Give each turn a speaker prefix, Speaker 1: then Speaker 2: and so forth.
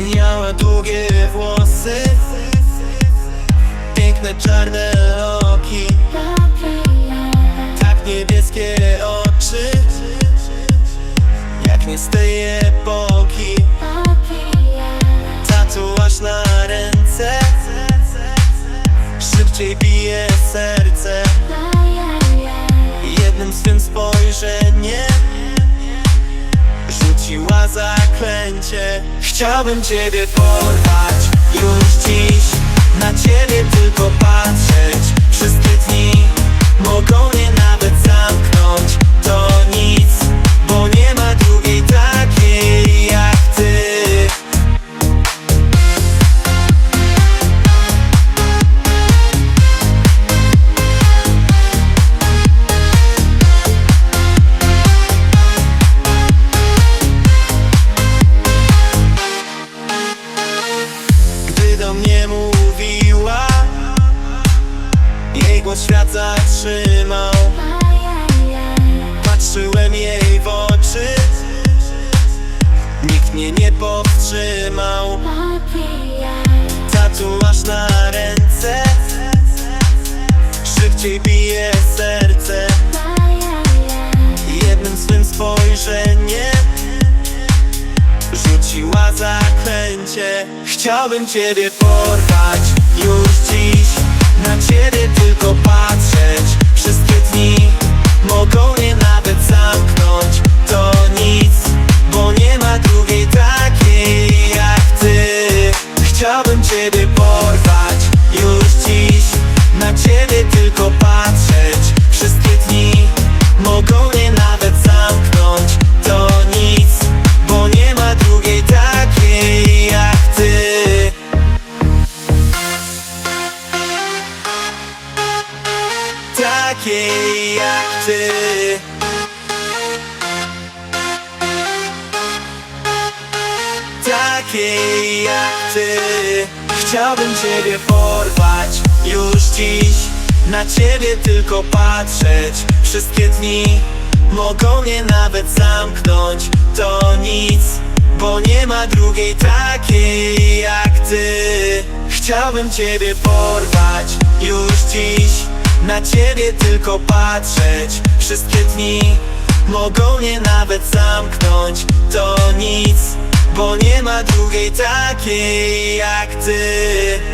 Speaker 1: Miała długie włosy. Piękne czarne oki. Tak niebieskie oczy. Jak nie z tej epoki. Tatuaż na ręce. Szybciej bije zaklęcie Chciałbym ciebie porwać. Już dziś Na ciebie tylko patrzeć. Wszystkie dni Do mnie mówiła. Jej głos świat zatrzymał. Patrzyłem jej w oczy. Nikt mnie nie powstrzymał. Tatuaż na ręce. Szybciej bije serce Chciałbym ciebie porwać. Już dziś Na ciebie tylko patrzeć. Wszystkie dni Mogą mnie nawet zamknąć. To nic Bo nie ma drugiej takiej jak ty. Chciałbym ciebie porwać Takiej jak ty. Takiej jak ty. Chciałbym ciebie porwać Już dziś Na ciebie tylko patrzeć. Wszystkie dni Mogą mnie nawet zamknąć To nic Bo nie ma drugiej takiej jak ty. Chciałbym ciebie porwać Już dziś Na ciebie tylko patrzeć. Wszystkie dni Mogą mnie nawet zamknąć. To nic Bo nie ma drugiej takiej jak ty